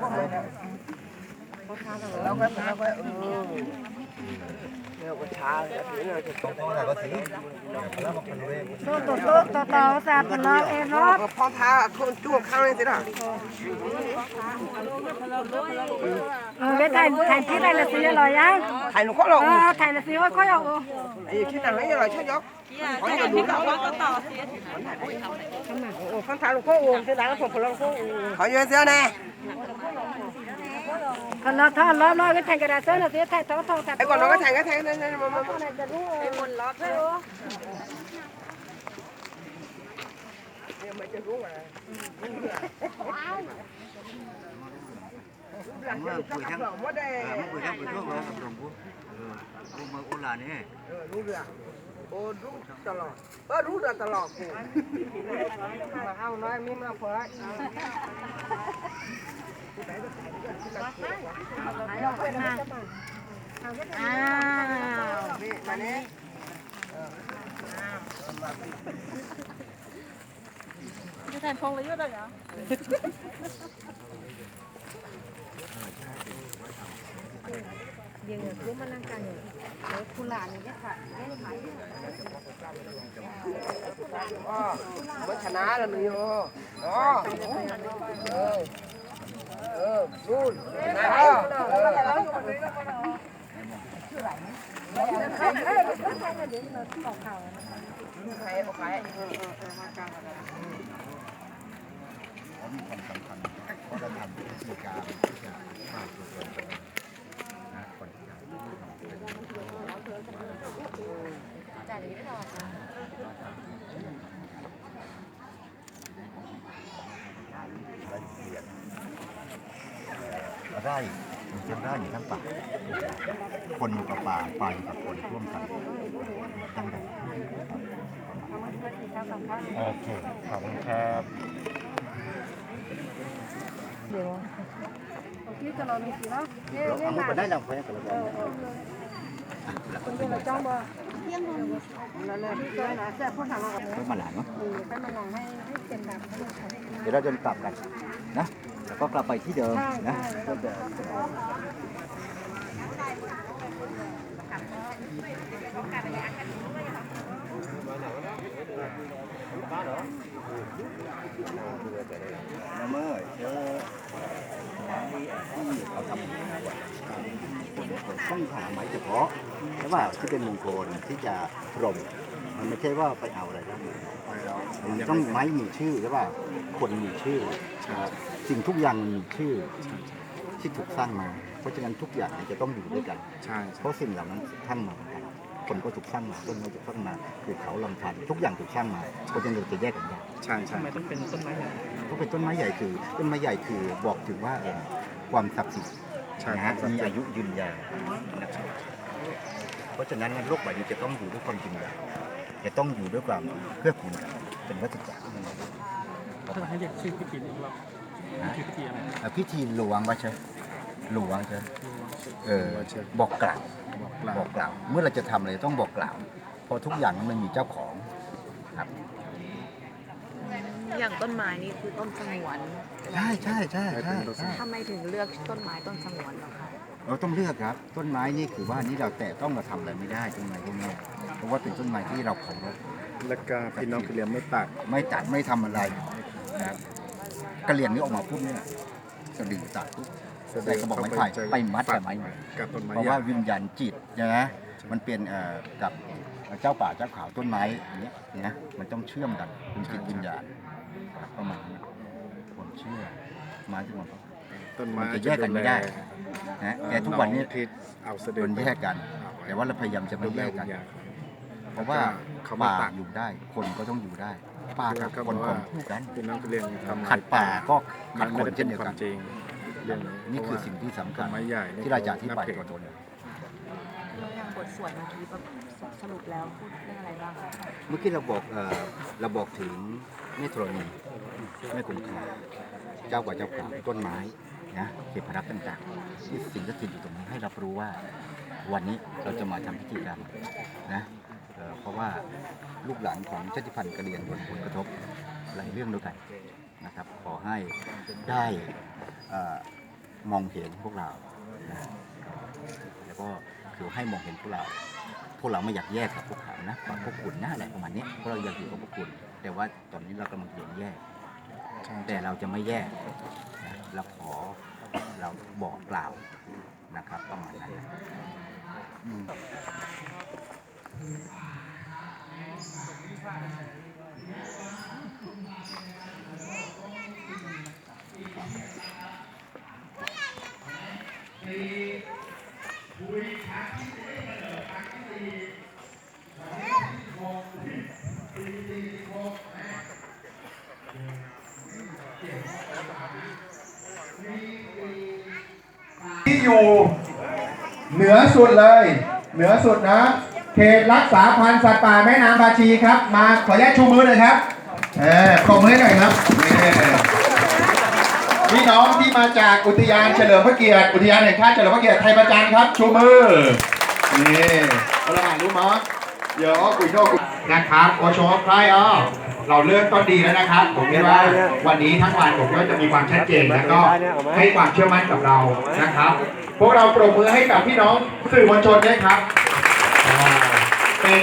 Thank you. แล้วก็แล้วก็เออเนี่ยก็ช้าแล้วถึงเราจะตก Ahora va a seguir. Hablamos con Luis. โตโตโตโตโตแซ่บเป็นน้องเองเนาะพอทาคนจ้วงข้างเลยสิล่ะเออเวทไทยไทยที่ไทยละสีอร่อยยังถ่ายหนูก็หรอกเออไทยละสีค่อยค่อยเอาไอ้ที่นั่งให้อร่อยช่วยยกขอให้ดูนะโอ้ฟังทางหนูก็โอ้ที่ร้านผมพลังก็ขอยอะเสียแน่คนเราทอดล้อมล้อก็ไทยกระดาษเส้นละสีไทยโตโตแซ่ บไอ้ก่อนเราก็แทงก็แทงนั่นนั่นมามาเนี่ยมันจะรู้อะไร Cảm ơn Bùi Thăng. ว่าได้ À, mấy Bùi Thăng Bùi Thuốc rồi, cầm đồng của. Ừ, mà cô là nè. เออรู้เรื่องโอ้รู้ตลอดเออรู้ตลอดกูมาเอาน้อยมีมา เผยอ้าวนี่มานี้ยังรู้มานั่งกันอยู่คุณหลานนี่ค่ะอ๋อมัชนะแล้วนี่โอ้อ๋อเออเมีไปามสำคัไเพราะเราทำพฤติการที่จะมากเกินไป rồi. À, còn cái cả. รายละเอียด ไร่มันเป็นไร่ทั้งป่าคนอยู่กับป่าป่าอยู่กับคนร่วมกันตั้งแต่โอเคขอบคุณครับเดี๋ยวที่จะรอมีสิเนาะเย้เราเย้เอามามาได้แล้วไปกันแล้วคนเดียวจ้องบ่นั่นและที่ก็นะแซ่บพ่อทางเรากับก็มาหลานเนาะมือให้มันลองให้ให้เป็นแบบเดี๋ยวเราจะกลับกันนะ แล้วก็กลับไปที่เดิมนะก็จะละเมื่อเจอไม้ที่เขาทำต้องหาไม้เฉพาะใช่ป่ะที่เป็นมงคลที่จะพรหม มันไม่ใช่ว่าไปเอาอะไรได้มันต้องไม้มีชื่อใช่ป่ะคนมีชื่อนะครับสิ่งทุกอย่างมีชื่อที่ถูกสร้างมา เพราะฉะนั้นทุกอย่างจะต้องอยู่ด้วยกัน ใช่เพราะสิ่งเหล่านั้นสร้างมาเหมือนกันคนก็ถูกสร้างมาต้นไม้ถูกสร้างมาคือเขาลำธารทุกอย่างถูกสร้างมาเพราะฉะนั้นเราจะแยกกันได้ใช่ใช่เพราะเป็นต้นไม้ใหญ่คือต้นไม้ใหญ่คือบอกถึงว่าเอ่อความศักดิ์สิทธิ์ใช่นะฮะมีอายุยืนยาวนะครับเพราะฉะนั้นโลกใบนี้จะต้องอยู่ด้วยความยืนยาว จะต้องอยู่ด้วยความเพื่อกูลกันเป็นวัฏจักรถ้าให้เรียกชื่อพิธีนี้ว่าชื่อพิธีอะไรอะพิธีหลวงว่าใช่หลวงใช่เออว่าใช่บอกกล่าวบอกกล่าวบอกกล่าว เมื่อเราจะทำอะไรต้องบอกกล่าวเพราะทุกอย่างมันมีเจ้าของครับอย่างต้นไม้นี่คือต้นสงวนใช่ใช่ใช่ใช่ใช่ทำไมถึงเลือกต้นไม้ต้นสงวนเหรอคะ เราต้องเลือกครับ ต้นไม้นี่คือว่านี่เราแตะต้องมาทำอะไรไม่ได้ต้นไม้พวกเนี้ยเพราะว่าเป็นต้นไม้ที่เราเคารพแล้วก็พี่น้องกะเหรียงไม่ตัดไม่ตัดไม่ทำอะไรนะครับกระเหลี่ยงนี้ออกมาปุ๊บเนี่ยสะดึงตัดปุ๊บ ใส่กระบอกไม้ไผ่ไปมัดกับไม้ไผ่ กับต้นไม้เพราะใหญ่ว่าวิญญาณจิตใช่ไหมมันเป็นเอ่อกับเจ้าป่าเจ้าเขาต้นไม้อย่างเงี้ยนะมันต้องเชื่อมกันเป็นจิตวิญญาณประมาณนั้นคนเชื่อมาที่มันต้นไม้มันจะแยกกันไม่ได้ นะแต่ทุกวันนี้องที่เอาเสด็จมันแยกกัน แต่ว่าเราพยายามจะไม่แยกกัน เพราะว่าเขาไม่ป่าตัดอยู่ได้ คนก็ต้องอยู่ได้ป่ากับคนของคู่กันพี่น้องกะเหรียงทำขัดป่าก็ขัมัดนคไม่นได้เช่เป็นนเดียวควากัมนจริงเรื่องนี่คือสิ่งที่สำคัต้ญนไม้ใหญ่นี่ที่เราจะอธิบายนัตัวตนอย่างบทสวดเมื่อกี้แบบสรุปแล้วพูดเรื่องอะไรบ้างคะเมื่อกี้เราบอกเอ่อเราบอกถึงแม่ธรณีแม่คงคา เจ้ากว่าเจ้าขาต้นไม้นะเทพรักษ์ต่างๆที่สิ่งที่ติดอยู่ตรงนี้ให้รับรู้ว่าวันนี้เราจะมาทำพิธีกรรมนะเเพราะว่าลูกหลานของชาติพันธุ์กระเรียงโดนผลกระทบหลายเรื่องด้วยกันนะครับ ขอให้ได้มองเห็นพวกเรานะแล้วก็คือให้มองเห็นพวกเรา พวกเราไม่อยากแยกกับพวกเขานะกับพวกคุณนะอะไรประมาณนี้พวกเราอยากอยู่กับพวกคุณ แต่ว่าตอนนี้เรากำลังโดนแยก แต่เราจะไม่แยกนะเราขอเราบอกกล่าวนะครับประมาณนั้นนะอืมที่ อยู่เหนือสุดเลย เหนือสุดนะ เขตรักษาพันธุ์สัตว์ป่าแม่น้ำบาชีครับ มาขออนุญาตชูมือเลยครับเออปรบมือหน่อยครับนี่พี่น้องที่มาจากอุทยานเฉลิมพระเกียรติอุทยานแห่งชาติเฉลิมพระเกียรติไทยประจันครับ ชูมือนี่พลังรู้มั้ยเดี๋ยวคุยโน่คุนะครับโอชอใครอ๋อ เราเริ่มต้นดีแล้วนะครับ ผมคิดว่าวันนี้ทั้งวันผมก็จะมีความชัดเจนแล้วก็ให้ความเชื่อมั่นกับเรานะครับ พวกเราปรบมือให้กับพี่น้องสื่อมวลชนด้วยครับอ่าเป็น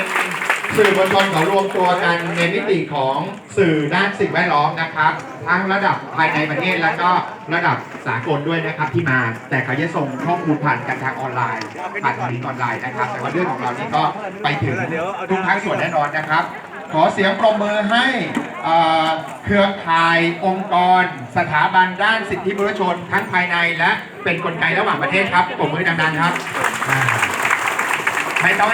สื่อมวลชนเขารวมตัวกันในมิติของสื่อด้านสิ่งแวดล้อมนะครับ ทั้งระดับภายในประเทศแล้วก็ระดับสากลด้วยนะครับที่มา แต่เขาจะส่งข้อมูลผ่านกันทางออนไลน์ ผ่านทางลิงก์ออนไลน์นะครับ แต่ว่าเรื่องของเรานี่ก็ไปถึงทุกภาคส่วนแน่นอนนะครับ ขอเสียงปรบมือให้เอ่อเครือข่ายองค์กร สถาบันด้านสิทธิมนุษยชนทั้งภายในและเป็นกลไกระหว่างประเทศครับปรบมือดังๆครับอ่าไม่ต้องให้